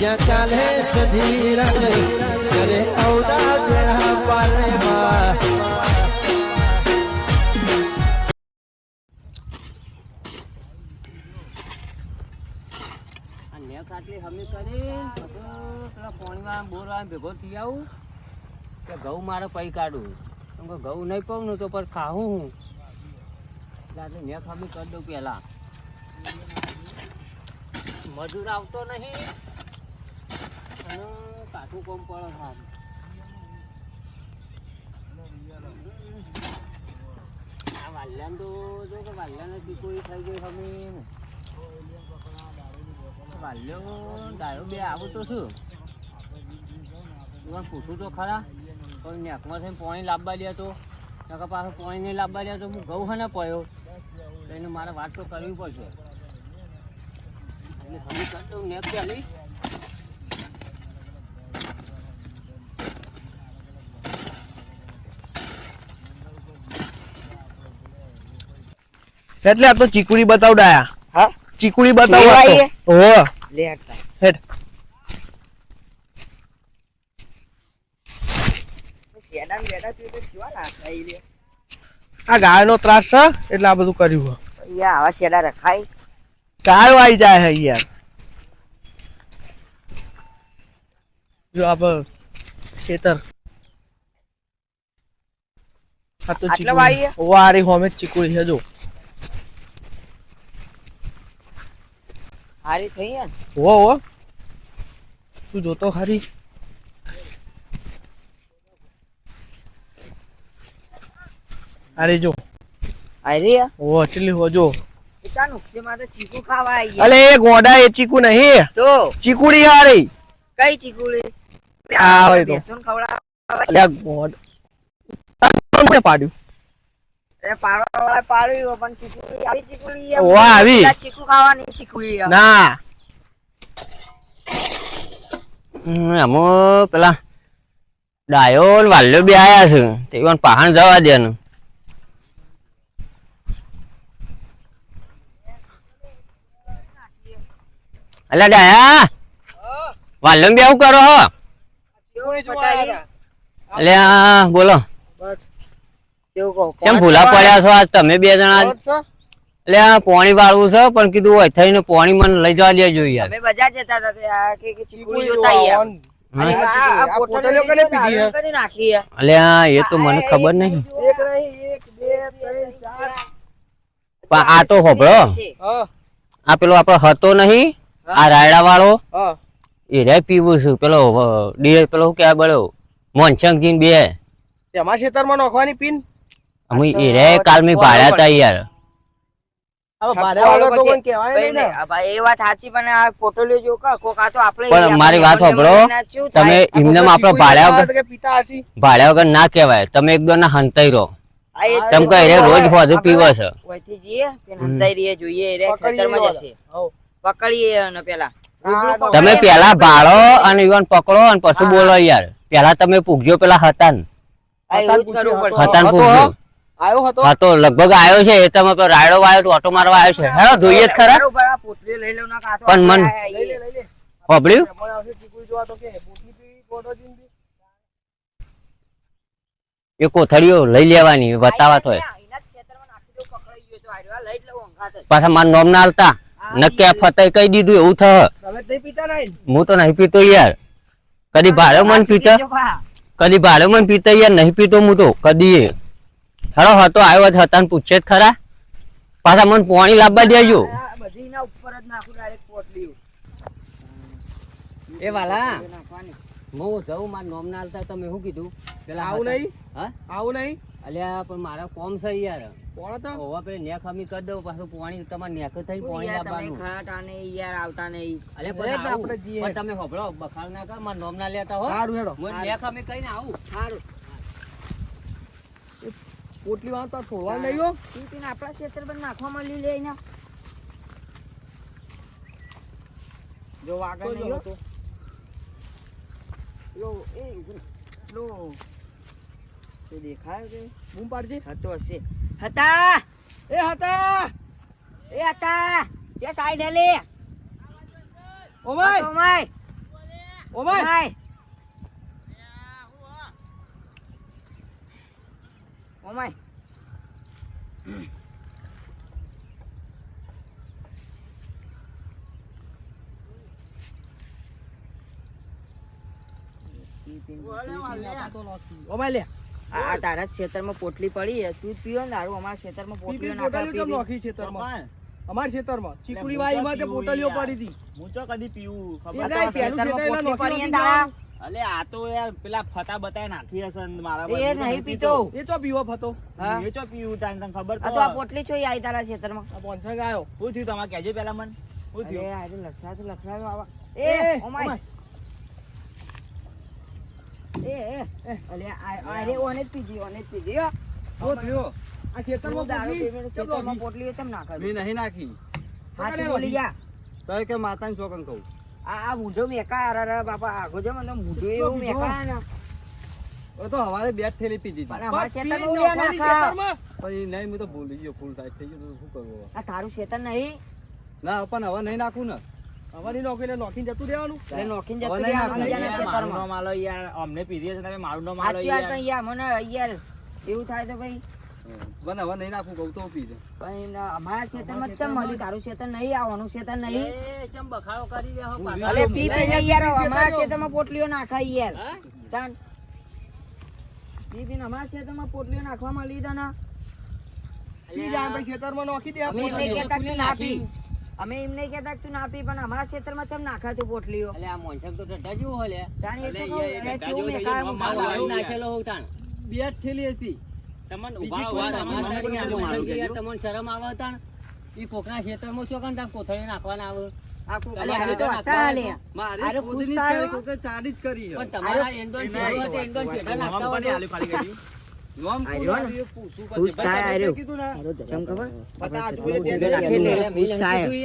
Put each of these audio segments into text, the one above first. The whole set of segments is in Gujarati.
જ્યાં ચાલે સધીરજ ત્યારે અવડા બેડા પારે આ નેક આટલી હમી કરી પોણીમાં બોરવા ભેગો થઈ આવું, કે ઘઉં મારે પૈ કાઢું કેમ કે ઘઉં નહીં કહું ને તો પર ખાવું હું. એટલે નેક હમી કરી દઉં પહેલાં. મજૂર આવતો નહીં. અને કાઠું કોમ પડે ખામ આ વાલ્યાને તો જો કે વાલ્યાને દીકરી થઈ ગઈ ને વાલ્યો દારૂ બે આવું તો શું? તું પૂછું તો ખરા. પણ નેકમાં થઈને પાણી લાવવા લે તો. નકર પાછું પોણી નહીં લાવવા લે તો હું ઘઉં હે ને પડ્યો. તો એને મારે વાત તો કરવી પડશે. એટલે સમજી કરી નેક ચાલી એટલે આ તો ચીકુડી બતાવડાયા. હા? ચીકુડી કેવા ઓ લે હેડ. આ ગાય ગાયનો ત્રાસ છે એટલે આ બધું કર્યું. અહીંયા આવા શેડા રખાય. ગાયો આવી જાય હે યાર. જો આપ ખેતર. આ તો? ચીકુડી. વારી હોમે ચીકુડી છે જો. હારી થઈ ને હો હો તું જોતો ખરી અરે જો. હારી ઓ ચલી હો જો. ચીકુ ખાવા આવી અલે એ ગોડા એ ચીકુ નહીં. તો? ચીકુડી હારી. કઈ ચીકુડી? આ હોય તો. બેસન ખવડાવ અલ્યા ગોડ. પાડ્યું? પેલા ડાયો વાલ્યો બે આયા છે. તે પણ પહાણ જવા દે એટલે અલા ડાયા વાલ્યો બે આવું કરો હો. એટલે આ બોલો? કેમ ભૂલા પડ્યા છો? આજ તમે બે જણા એટલે આ પોણી વાળવું છે પણ કીધું હોય થઈને પોણી મને લઈ જવા દેજો જોઈએ અમે બજાર જતા હતા આ કે કે ચીકુડી જોતા. અલ્યા એ તો મને ખબર નહીં. એક નહીં એક બે ત્રણ ચાર. પણ આ તો હોભળો. આ પેલો આપણો હતો નહીં આ રાયડા વાળો. એ રે પીવું છું. પેલો પેલો શું કહેવાય બળ્યો મોનસંગજી બે. તેમાં ખેતરમાં નોખવાની પીન? અમે રે કાલ મે ભાડ્યા તા યાર. હવે ભારે વાળો તો કોઈ કહેવાય કઈ નહીં ને નહીં. આ ભાઈ એ પણ આ પોટલીઓ જો કા કોક આ તો આપણે પણ મારી વાત સાંભળો. તમે એમને આપણે ભાડ્યા વગર કે પિતા હસી ભાડ્યા વગર ના કહેવાય. તમે એક ના હંતાઈ રહો. ચમ કે એ રોજ હોજુ પીવો છે. રે. પકડીએ પેલા. તમે પેલા ભાડો અને ઈવન પકડો અને પછી બોલો યાર. પેલા તમે પૂગજો પેલા હતા ને આ આવ્યો હતો? હા તો લગભગ આવ્યો છે એ તમે રાયડો વાયો તો ઓટો મારવા આવ્યો છે. હેડો જોઈએ જ ખરા. પણ મન- જીંદી એ કોથળીઓ લઈ લેવાની બતાવા તો. પાછા મારા નોમ ના હાલતા નક્કી આ ફતે કહી દીધું એવું થ હું તો નહીં પીતો યાર. કદી ભાડે મન પીતા? કદી ભાડે મન પીતા યાર નહીં પીતો હું તો કદી હેડો હતો આવ્યો જ હતા પૂછે જ ખરા. પાછા મને પાણી લાવવા દેજો. આ બધી ઉપર જ નાખું ડાયરેક્ટ પોટલી એ વાલા. હું જઉં મારા નોમ ના હાલતા તમે શું કીધું? પેલા આવું નહીં? હા? આવું નહીં? અલ્યા પણ મારા કોમ છે યાર. કોણ તો ઓવા પેલી નેખ અમી કરી દઉં પાછું પાણી તમારે નેક થઈ પાણી યાર તમે લાવવાનું. ખરા ટાણે યાર આવતા નહીં. અલે પણ આપણે તમે હોબળો બખાડ ના કર મારા નોમ ના લેતા હો. સારું હેડો. હું નેક હમી કહીને આવું. સારું પોટલી વાળો તાર છોડવા લઈ ગયો તું આપણા ક્ષેત્ર પર નાખવા મળી લે એના. જો વાગા તો નહીં જો. લો એ લો. તે દેખાય કે? બૂમ પાડજે. હતો હશે. હતા. એ હતા. એ હતા. જે સાઈડ હેલે ઓમાય. ઓમાય. ઓમાય. ઓમાય ઓમાય લે આ આ તારા ખેતરમાં પોટલી પડી છે. તું પીઓ ને દારૂ. અમારા ખેતરમાં પોટલીઓ નાખા પોટલીઓ નાખી ખેતરમાં? અમારા ચીકુડી પોટલીઓ પડી હતી? હું તો કદી પીવું ખબર પડી તારા અલે આ તો યાર પેલા ફતા બતાય નાખી હશે મારા એ નહીં પીતો. એ ચો પીવો ફતો. એ ચો પીવું તાન તને ખબર તો તો આ પોટલી છો આઈ તારા ખેતરમાં. આ પોંછા આયો હું થયું? તમારે કહેજો પેલા મન. હું થયું? એ આજે લખડાતું લખડાતું આવા. એ, ઓ ઓમાય. એ એ. અલે આ રે ઓને પીજી પીધી ઓને પીજી પીધી હો. શું થયું? આ તું દારૂ નાખી? પોટલીઓ ચમ નાખે મેં નહીં નાખી. હાથ બોલી જા. તો કે માતાને છોકન કહું. આ મૂઢો મેકા અરે બાપા. આગો જો મને મૂઢો એવું મેકા ને તો હવારે બેટ થેલી પીધી પણ અમારા શેતર ઉડ્યા નાખા. પણ નહીં હું તો ભૂલી ગયો ફૂલ ટાઈટ થઈ ગયો શું કરવું આ તારું શેતર નહીં? ના પણ હવે નહીં નાખું ને. હવે નોકરી એટલે નોખીને જતું રહેવાનું? એટલે જતું રહેવાનું મારું. નામ આલો યાર. અમને પીધી હશે તમે મારું નામ આલો યાર. પણ યાર મને યાર એવું થાય તો ભાઈ. મને હવે નહીં નાખું કહું તો પી દે પણ અમારા ખેતરમાં ચમ મળી તારું ખેતર નહીં આવવાનું ખેતર નહીં એ ચમ બખાડો કરી દે હો પાછા. અલે પી પી ને યાર અમારા ખેતરમાં પોટલીઓ નાખાય યાર તાન પી પીને અમારા ખેતરમાં પોટલીઓ નાખવા મળી ના પી જાય પછી ખેતરમાં નાખી દે અમે. નહીં કહેતા કે તું ના પી નાખી. અમે એમ નહીં કહેતા કે તું ના પી પણ અમારા ખેતરમાં ચમ નાખાતું પોટલીઓ અલે આ મોનસક તો ઢઢા જેવો હોય લે. તાણી એ તો મારું વાળું યાર. નાખેલો હોઉં તાણ. થેલી હતી તમને ઊભા ઊભા. તમને શરમ આવે તાણ. ઈ કોકના ખેતરમાં શું કામ તાણ કોથળી નાખવાના આવે? છે.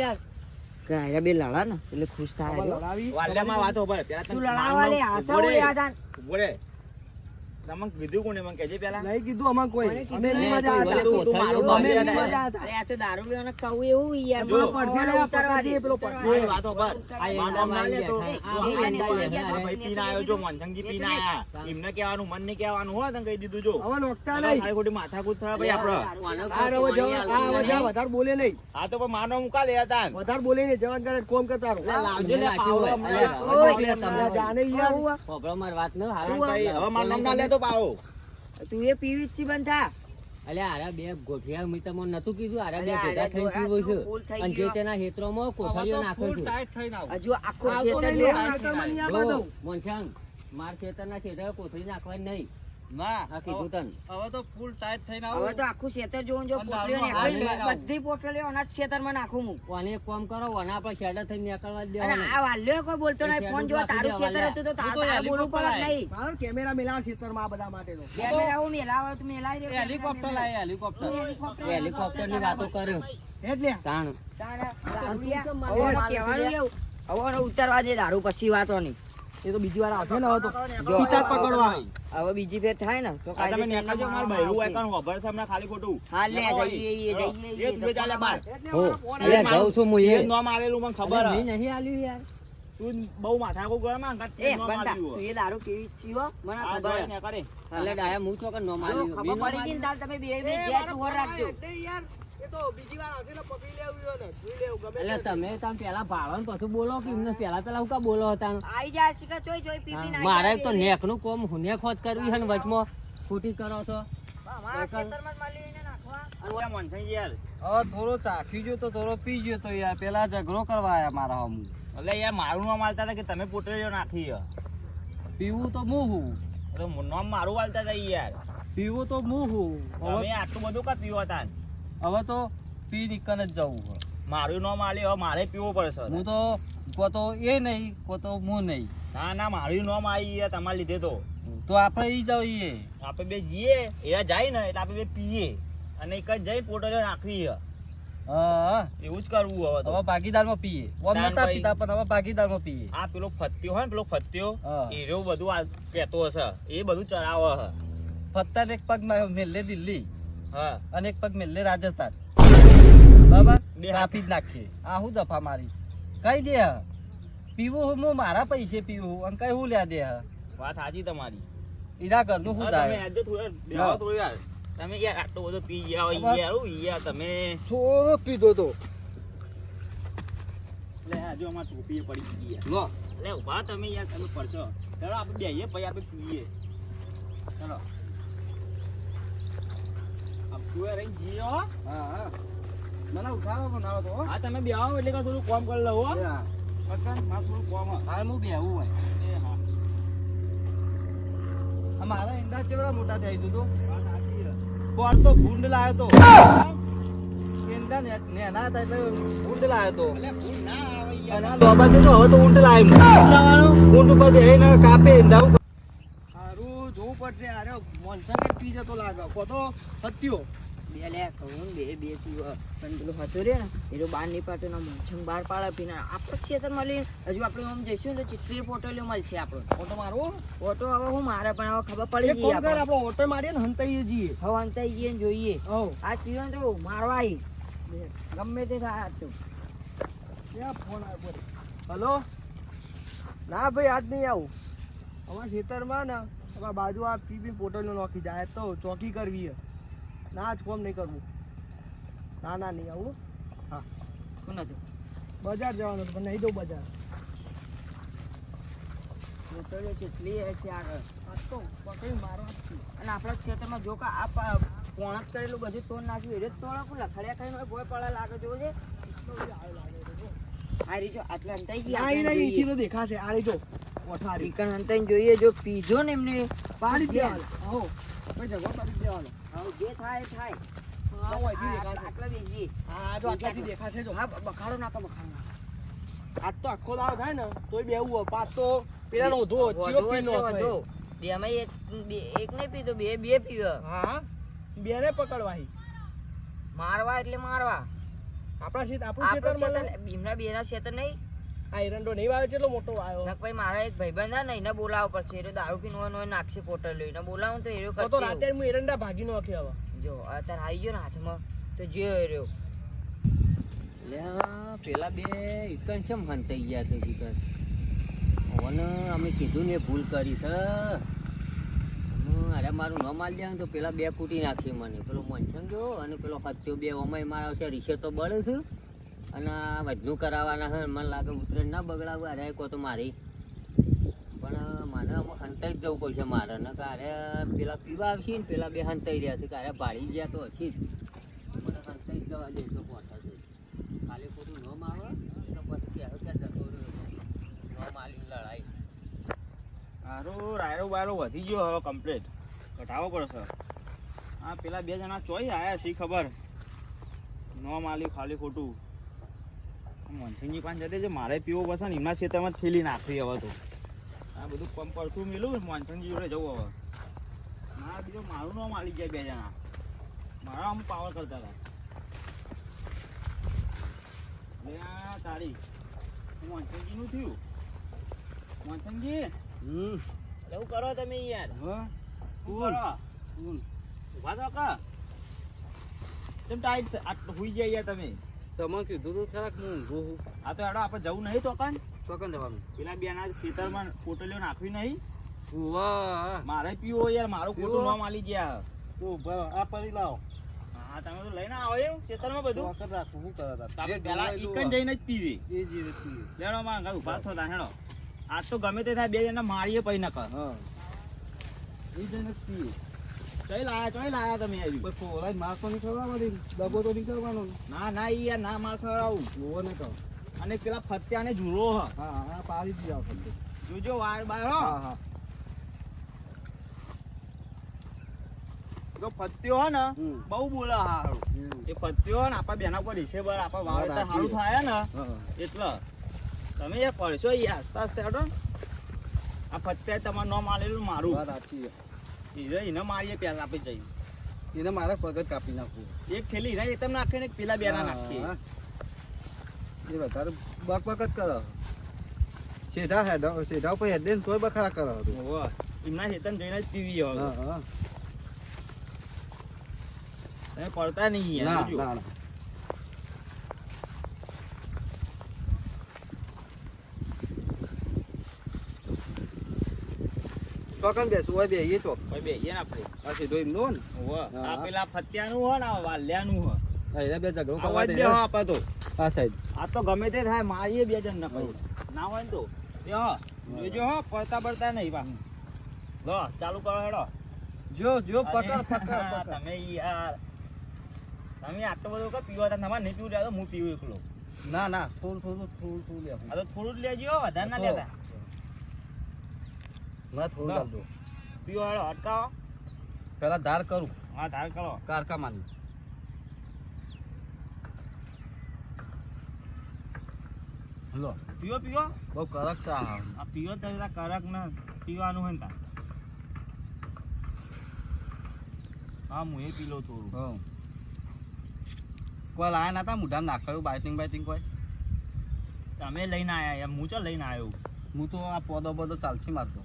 હતો. તમે બે લડા ને? એટલે ખુશ થાય તમને કીધું કોને મને કહેજે પેલા નહીં કીધું અમારે કોઈ અમે નહીં મજા તો હતા તું મારું અમે નહીં મજા હતા અરે આ તો દારૂ પીવાને કહું એવું યાર મને પડઘે ઉતારવા દે. પેલો ઉતારવા પડઘે. દે. આ નામ ના એન્ડોન લેતો. વાળી તું એ- એ- આંદા એ- લે. એ- ભાઈ પીને આવ્યો જો, મોનસંગજી પીને આયા. એમને કહેવાનું, મન નહીં કહેવાનું હો, તને કહી દીધું જો. હવે નહીં ખોટી માથાકૂટ થાય ભાઈ આપડે. આ રવો જવા- આ વજા વધારે બોલે નહીં આ તો માનો મુકા લે હતા વધારે બોલે નહીં જવાન કરે કોમ કરતા લાવજો લે, પાવડો જાને યાર વાત ન. હવે મારું નામ ના લેતો પાવો. તું એ પીવી જ છી બંધ. થા અલ્યા આરા બે ગોઠિયા મી તમને નતું કીધું. આરા બે ભેગા થઈ પીવો છે. અને જે તેના હેતરોમાં કોઠારીઓ નાખો છું. હજુ આખો ખેતર લે. મોનસાંગ, માર ખેતરના છેડા કોથળી નાખવાની નહીં. ના આ કીધું તને હવે તો ફૂલ ટાઈટ થઈને હવે તો આખું ખેતર જોઉં જો પોટલીઓ દારૂમાં નીકળી હાલ ને બધી પોટલીઓ અનાજ ખેતરમાં નાખું હું. કોને એક કામ કરો ઓને આપણે શેડા થઈને નીકળવા જ અને આ વાલ્યો કોઈ બોલતો નહીં ફોન જો તારું ખેતર હતું તો તાર- બોલવું પડે નહીં. મારો કેમેરા મેલાવ ખેતરમાં આ બધા માટે તો કેમેરા હું મેલાવો તો મેલાઈ રહ્યો. હેલિકોપ્ટર લાય હેલિકોપ્ટર. હેલિકોપ્ટર હેલિકોપ્ટરની વાતો કરે એટલે? તાણ. તારે દારૂડિયા. હવે ઓને કહેવાનું એવું. હવે ઉતારવા દે દારૂ પછી વાતોની એ તો બીજી વાર આવશે ને હવે તો. પિતા પકડવા. હવે બીજી ફેર થાય ને તો આ તમે નેકાજો માર બૈરું ખબર છે હમણાં ખાલી ખોટું. હા લે જઈએ એ જઈએ એ તું ચાલે બાર. હો અલ્યા જાઉં છું હું એ નોમ આલેલું મને ખબર હે. નહીં આલ્યું યાર. તું બહુ માથાકૂટ કરે માં અંગાત એ નોમ તું એ દારૂ કેવી હો. મને ખબર હે. ને કરે. એટલે ડાયા હું કે નો જો, માર્યું ખબર પડી ગઈ ને તમે બે બે જ્યાં મારા રાખજો. યાર. એ તો બીજી વાર આવશે ને પકડી લેવું યો ને જોઈ લેવું ગમે એટલે તમે. તમે પેલા ને પછી બોલો કે એમને હું કા બોલો હતા? જા મારે તો. નેકનું કોમ કરવી છે ને વચમાં? કરો છો? જ થોડો ચાખી ગયો તો થોડો પી ગયો તો યાર પેલા ઝઘડો કરવા આયા મારા હમ. એટલે યાર મારું નામ આલતા હતા કે તમે પોટલીઓ નાખી પીવું તો હું હું. નામ મારું આલતા હતા યાર. પીવું તો હું આટલું બધું કા પીવો હતા? હવે તો પી નીકળ જ જવું મારું નામ આલ્યું હવે મારે પીવું પડશે. હું તો કો તો એ નહીં કો તો હું નહીં. ના ના મારું નામ આવી તમારા લીધે તો. તો આપણે ઈ જઈએ. આપણે બે જઈએ એવા જાય ને એટલે આપણે બે પીએ. અને એક જ જઈ પોટલીઓ નાખવી હા. એવું જ કરવું હવે તો. હવે ભાગીદારમાં પીએ. ઓમ નતા પીતા પણ હવે ભાગીદારમાં પીએ. આ પેલો ફત્યો હોય ને પેલો ફત્યો હા. એ રહ્યો બધું આ કહેતો હશે. એ બધું ચડાવે હે ફત્તા એક પગ મેલે દિલ્હી. હા અને એક પગ મેલ્લે રાજસ્થાન. બરાબર? કાપી જ નાખીએ. આ હું દફા મારી. કઈ દે પીવું હું? મારા પૈસે પીવું અને કઈ હું લ્યા દે વાત સાચી તમારી. ઈરા ઘરનું શું થાય તમે યાર આટલો બધો પી ગયા હોય યાર હું યાર તમે. થોડો પીધો તો. લે આજો અમાર ટોપી પડી ગઈ યાર. લો. લે ઊભા તમે યાર તમે પડશો ચલો આપણે બેહીએ પછી આપણે પીએ. ચાલો. તું રહી જઈએ હા. હા મને ઉઠાવો પણ આવો તો હા. તમે બેહો એટલે કે થોડું કોમ કરી લઉં હો. પકડ, મારે થોડું કોમ હે. હું બેહું હોય. એ હા. મારા ઈંડા ચેવડા મોટા થઈ તું? ભૂંડ લાયો તો? ઈંડા ને ભૂંડ લાયો તો. લોબા તો હવે તો ઊંટ લાવ્યું ઊંટ ઉપર બેહીને કાપે ઈંડા સારું જોવું પડશે. અરે મોનસા કે પી જતો લાગે. કોતો હત્યો. બે લે કહું બે બે પીવો પણ પેલું હતું રે ને એ બહાર નહીં પાડતો ને મોછંગ બહાર પાડે પીને. આપણે ખેતર મળી હજુ આપણે આમ જઈશું ને તો ચીટલી પોટલીઓ મળશે આપણને ઓટો મારવો ઓટો હવે હું મારે પણ હવે ખબર પડી ગઈ આપણે. આપણે ઓટો મારીએ ને હંતાઈએ જઈએ હવે અંતાઈ જઈએ ને જોઈએ. આ પીવો તો મારવા આવી ગમે તે થાય ક્યાં ફોન આવ્યો હલો ના ભાઈ આજ નહીં આવું. અમારા ખેતરમાં ને અમારા બાજુ આ પીપી પોટલ નો નોખી. જાય તો ચોકી કરવી હે ના જ કોમ નહીં કરવું. ના ના નહીં આવું શું નથી બજાર જવાનું હતું પણ નહીં દઉં બજાર. કેટલી આગળ તો પકડી જ અને આપણા ખેતરમાં જો કે આ પોણત કરેલું બધું તોડ નાખ્યું એટલે તોડ આપું લખડ્યા ખાઈને ભોય પડે લાગે જોજે આ રીતો આટલે અંતાઈ ગયા ના, ઈ તો દેખાશે. આ રીતો ઓઠારી. રીકણ અંતાઈને જોઈએ જો પીજો ને એમને. પાડી દેવાનું. હો. ભાઈ જગો પાડી હવે જે થાય થાય. હા હું અહીંથી આ- દેખાશે. આટલા બેસીએ. હા જો આટલાથી દેખાશે. જો. હા બખાડો નાખો બખાડો નાખો. આજ તો આખો દાડો થાય ને તોય બેવું હોય તો પેલા નો ધો નો. બેમાં એક બે- એક નહીં પીધો બે બે પીવે. હા બેને પકડવાહી. મારવા એટલે મારવા. આપણા શેત આપણું ખેતરમાં ખેતર- ભીમના બેના ખેતર નહીં. આ એરંડો નહીં આવ્યો છે એટલો મોટો આવ્યો નક ભાઈ મારા એક ભાઈબંધ ને એને બોલાવવો પડશે એ દારૂ પીનો હોય ને નાખશે પોટલ લઈને. બોલાવું તો એરો કરશે તો રાતે હું એરંડા ભાગી નાખ્યો હવે જો અત્યારે આવી ગયો ને હાથમાં તો જે એરો લે પેલા બે ઇકન મહાન થઈ ગયા છે શિકર ઓને અમે કીધું ને ભૂલ કરી છે. હું અરે મારું ન માલ જાય તો પેલા બે કૂટી નાખી મને. પેલો મનસન ગયો અને પેલો હત્યો બે અમાય મારા છે. રીશે તો બળે છે. અને આ વધનું કરાવવાના છે મને લાગે ઉતરેણ ના બગડાવું, અરે કહો તો મારી. પણ આમાં હંતાઈ જ જવું પડશે મારે. ને કારે પેલા પીવા આવશે ને પેલા બે હંતાઈ રહ્યા છે કારે ભાડી ગયા તો હશે જ. મને હંતાઈ જ જવા દે, તો પહોંચા છે ખાલી ખોટું ન માવે, તો પછી કહેવું કે જતો રહ્યો ન માલી લડાઈ. હારું, રાયરો બાયરો વધી ગયો હવે કમ્પ્લીટ ઘટાવો પડશે. હા પેલા બે જણા ચોઈ આયા છે, ખબર? નો માલ્યું ખાલી ખોટું. મનસિંહજી પાસે જતી છે મારે પીવો પડશે ને એમના ખેતરમાં ઠેલી નાખવી હવે તો. આ બધું પંપ પરતું મિલું મનસિંહજી જોડે જવું હવે. મારા બીજો મારું નામ આવી જાય બે જણા. મારા આમ પાવર કરતા હતા. તારી મનસિંહજી નું થયું. મનસિંહજી? હમ. એવું કરો તમે યાર? હા? શું કરો? કોણ? ઊભા થો કા? કેમ ટાઈટ હુઈ જાય યાર તમે? તમે કીધું તો ખરાક હું ઊંઘો છું. આ તો એડો આપણે જવું નહીં તો કાન ચોકન જવાનું. પેલા બેના ખેતરમાં પોટલીઓ નાખવી નહીં. વાહ મારે પીવો યાર મારો ખોટું નામ આલી ગયા. બરાબર આ પરી લાવો. હા તમે તો લઈને આવો એમ ખેતરમાં બધું. ચોકન રાખું શું કરે તમે પેલા ઈકન જઈને જ પીવી. એ જીવે પીવે. લેણો માં ઘર ઊભા થતા તા હેડો. આજ તો ગમે તે થાય બે જણા મારીએ પઈ નકર. હા. એ જઈને પીવે. ચઈ લાયા ચઈ લાયા તમે આવી પણ ખોરાક માર તો નહીં ખવડાવવા વળી. તો નહીં કરવાનો ના? ના ઈ યાર ના માર ખવડાવું. જોવો ને કહો અને પેલા ફત્યાને ઝૂરો હ. હા હા પાડી જ જાવ જોજો વાર બાર હા. હા જો ફત્યો હે ને બઉ બહુ બોલે હારું. એ ફત્યો ને આપણા બેના પર હિસેબર આપણા વાવેતર સારું થાય ને. એટલે તમે યાર પડશો યાર આસ્તે આસ્તે હટો. આ ફત્યા તમારે ન મારેલું મારું. વાત સાચી છે. હીરે એને મારીએ પેલા આપી જઈ એને મારા પગત કાપી નાખવું. એક થેલી હીરા એ તમે નાખે ને પેલા બેના નાખીએ. એ વધારે બક બક જ કરે. સીધા હેડ સીધા ઉપર હેડ તોય બખારા કરો. ઓહો એમના હેતન જઈને જ પીવી હવે. તમે પડતા નહીં ના ના. ના ચોકન બેસું હોય બેહીએ ચોક ભાઈ બેહીએ ને આપણે. પછી ધોઈ નો. ને આ પેલા ફત્યાનું હોય ને આ વાલ્યાનું હોય. હા, બે ઝઘડો કરવા દે. બે હો તો આ સાઈડ આ તો ગમે તે થાય મારીએ બે જણ ના ના હોય ને તો. એ હો જોજો હો પડતા પડતા નહીં પા લો ચાલુ કરો હેડો. જો જો પકડ પકડ પકડ. તમે યાર તમે આટલો બધો કે પીવા તા તમારે નહીં પીવું તો હું પીવું એકલો. ના ના થોડું થોડું થોડું થોડું લેવું. આ તો થોડું જ લેજો વધારે ના લેતા. ના થોડું ના. દો પીઓ હાલો અટકાવો પેલા ધાર કરું. હા ધાર કરો. કારકા માની. લો. પીવો પીવો બહુ કરક છે આ પીઓ તો બધા કરક ને પીવાનું હોય ને તા. હા હું એ પી લઉં થોડું. હા કોઈ લાયા નતા મુઢા નાખાયું બાઇટિંગ બાઇટિંગ કોઈ? તમે લઈને આયા એમ હું ચો લઈને આવ્યો હું તો આ પોદો બધો ચાલશી મારતો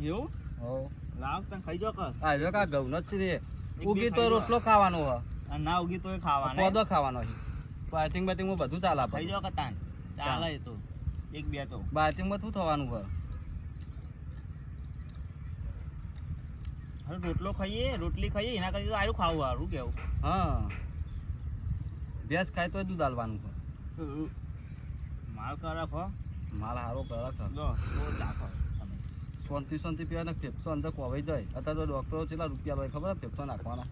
એવું? હો. લાવ તને ખાઈ જો કર. આ જો કા ઘઉંનો જ છે ઉગી તો રોટલો ખાવાનો હ અને ના ઉગી તો એ ખાવાના પોદો ખાવાનો છે. બાઇટિંગ બાઇટિંગમાં બધું ચાલે ખાઈ જો કતાન ચાલે એ તો. એક બે તો. બાઇટિંગમાં શું થવાનું હ હવે રોટલો ખાઈએ રોટલી ખાઈએ એના કરતા તો ખાવું સારું કેવું. હા. ભેંસ ખાય તો દૂધ આલવાનું માલ કરક હો. માલ સારો. લો સોનથી શાંતિ પીવાય ને ફેફસો અંદર કોવાઈ જાય. અત્યારે તો ડૉક્ટરો કેટલા રૂપિયા હોય ખબર ફેફસો નાખવાના.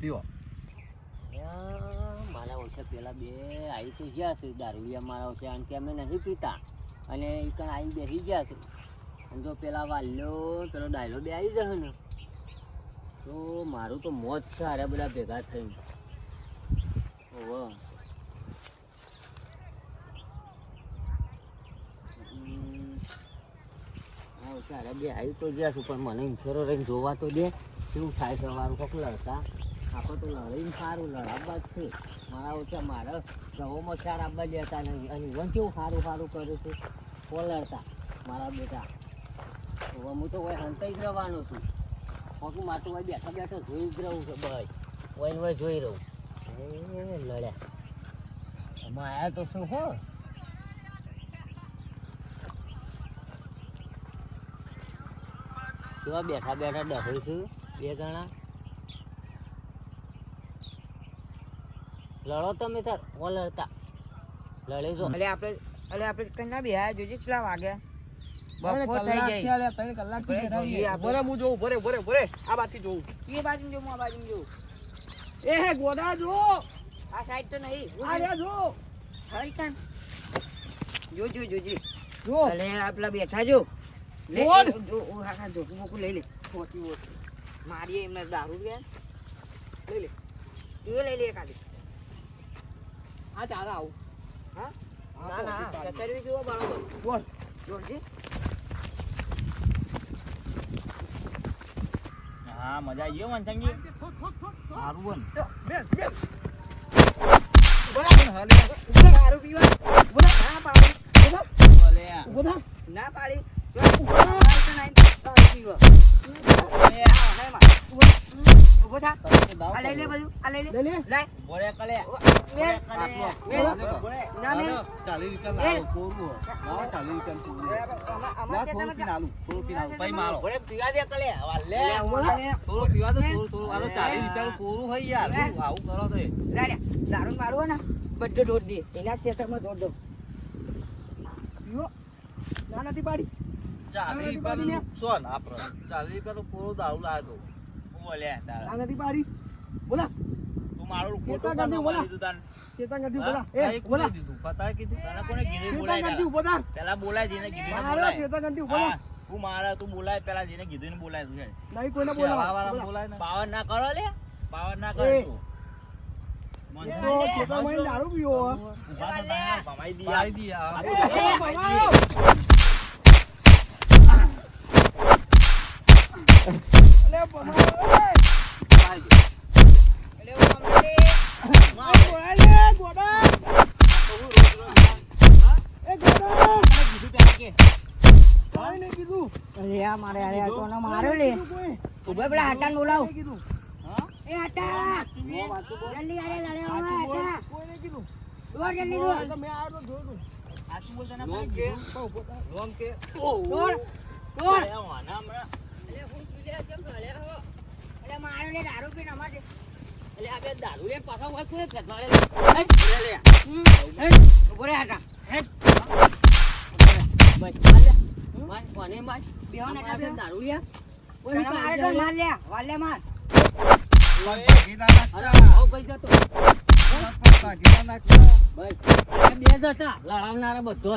પીવો. મારા વર્ષે પેલા બે આવી તો ગયા છે, દારૂડિયા મારા ઓછા કારણ કે અમે નહીં પીતા. અને એ કણ આવીને બેસી ગયા છે. અને જો પેલા વાલ્યો, પેલો ડાયલો બે આવી જશે ને. તો મારું તો મોત છે બધા ભેગા થઈને. ઓહો હમ. અરે બે? આવી તો ગયા છું, પણ મને ઇન્ફેરો રહીને જોવા તો દે. કેવું થાય સવારું કોક લડતા? આપણે તો લડીને સારું લડાવવા જ છે. મારા ઓછા મારા ગવોમાં ચાર આપવા જતા નહીં અને વન કેવું સારું સારું કરે છે? પોલડતા મારા બેટા. હવે હું તો હોય હંતાઈ જ રહેવાનો છું. પગ મારે તો હોય બેઠા બેઠા જોઈ જ રહું છે ભાઈ હોય ને હોય જોઈ રહું. લડ્યા. એમાં આયા તો શું, હો? કેવા બેઠા બેઠા ડફરી છું? બે જણા. લડો તમે તાર ઓ લડતા. લડે જો એટલે આપણે એટલે આપણે કઈ બેહ્યા જોજે કેટલા વાગે? બપોર થઈ જાય. આપણે જોઈએ આપણે. બરે હું જોઉં બરે બરે બરે આ બાજુ જોઉં. એ બાજુ જો હું આ બાજુ જોઉં. એ હે ગોડા જો. આ સાઈડ તો નહીં. આ રે જો. હઈ કાન જો જો જોજે. જો. અલે આપલા બેઠા જો. બોલ. હા હા લઈ લે. મારી એમને દારૂ ગયા લઈ લે. તું લઈ લે ખાલી આ ચાલે આવું. હા? ના ના કચરવી જોવો બરાબર બોલ. જોડજે હા મજા આવી ગયો મનસંગી સારું બન બેસ બેસ. ના પાડી. ના પાડી. દારૂ મારો ને બધું દોડ દે એના ક્ષેત્રમાં દોડ દો. ના નથી પાડી. ચાલીસ રૂપિયાનું નુકસાન આપણે ચાલીસ રૂપિયાનું કોરું દારૂ લાવ્યો ભલે તારા. નથી પાડી બોલા તું મારું ખોટું ચેતા બોલા. ચેતન ગાંધી બોલા એ બોલા દીધું? ફતાએ કીધું? તને કોને કીધું? બોલાય ગાંધી બોલા પેલા બોલાય જેને કીધું એને ચેતન ગાંધી બોલા તું મારા તું બોલાય પેલા જેને કીધું એને બોલાય તું નહીં કોઈને શેવાવાળા બોલાય ને. પાવર ના કરો લે પાવર ના કરો. તું. ચેતન દારૂ પીવો ભમાઈ દી ભમાઈ દી. અલે ભમાયો, એ. એટલે હું અમને મારો. અરે આ તો માર્યો લે કીધું પેલા હટાન બોલાવ કીધું. હા? એ હટા જલ્દી અરે લડે હટા કોઈ કીધું. દોડ જલ્દી દોડ. તો મેં આ તો જોયું સાચું બોલતા ના કે દીધું. કે દોડ દોડ હમણાં. એટલે મારો ને દારૂ પીને અમારે એટલે આ બે દારૂ લે પાછા હોય કોને ફેંકવાડે? લે, લે. ઊભો રે હાટા બસ, માર લે. માર, કોને માર? બેહો ને આ બે બેહો. દારૂ લે. ઓય, મારે તો માર લે વાલ માર અરે, આવો ભાઈ જતો. બે લડાવનારા બધો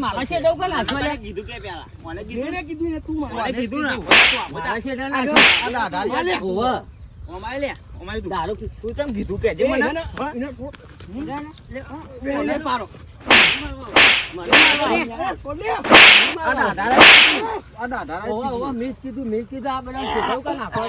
મારા કે નાખવા કીધું કે પેલા મને કીધું મેં કીધું ને તું મારે ને મારા લે તું દારૂ તું કે જે મને. લે પારો મેં કીધું, મેં કીધું, આ બધા નાખવા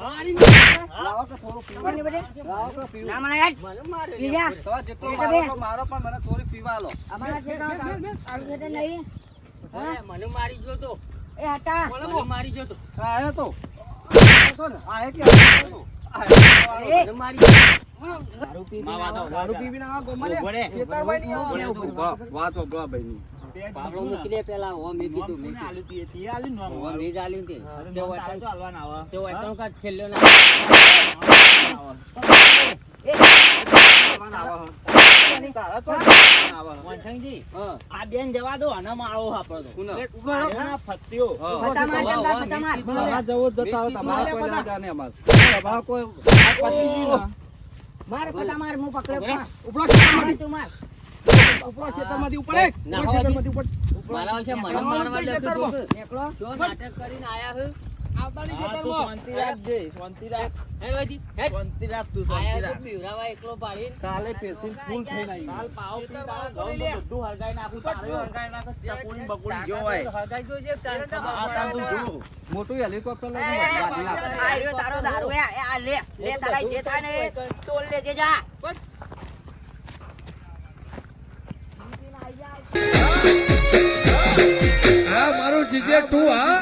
પીવું પીવું. પીવું. ના મારો પણ મને થોડી પીવા લો નહીં મને મારી ગયો તો એ હટા મને મારી ગયો તો આયો તો આયો ને કે આયો મારી દારૂ પી માં વાતો દારૂ પીવીને તે પાવડો કીધું ને. મૂકી દે પેલા ઓ મે કીધું મે કોને આલ્યું તીએ? તીએ આલ્યું નોમ કીધું. હો, વાળું. મેં જ આલ્યું તે અરે તે તો આલવાના આવે. તે વાંચો કાંઈ છેલ્લો ના તારા તો આવે. વંશંગજી, હા. આ બેન જવા દો અને મારો આપણો તો. કોને? લે, ઊભો રહો. આ ફત્તીઓ. ફટા માર કેમ માર તમારે જવું જતા રહો, કોઈ ના જાણે અમારે. તમારે કોઈ માર ફટા માર હું પકડ્યો ઉપડો તું માર ઉપડો ખેતરમાંથી ઉપર એક. ના, ઉપડો ઉપર. મારા વિશે મને મારવા જતું ક્ષેત્રમાં? નીકળો જો નાટક કરીને આયા હે આવતાની હા, શાંતિ રાખજે, શાંતિ રાખ. હે રોજી? શાંતિ રાખ, તું શાંતિ રાખ. પીવડાવા એકલો પાડીને. કાલે પેથી ફૂલ થઈને આવી. કાલ પાવ પી, તારા ખેતરમાં બધું હળગાઈ નાખું, તારે હળગાઈ નાખ, ચકોડી બકોડી જો હોય. હગાઈ જોજે, તારે ખબર આ તું જો. મોટું હેલિકોપ્ટર લઈને. આ રહ્યો તારો દારૂ આ લે લે તારા જે થાય ને તોલ લેજે જા હા મારું જીજે તું હા.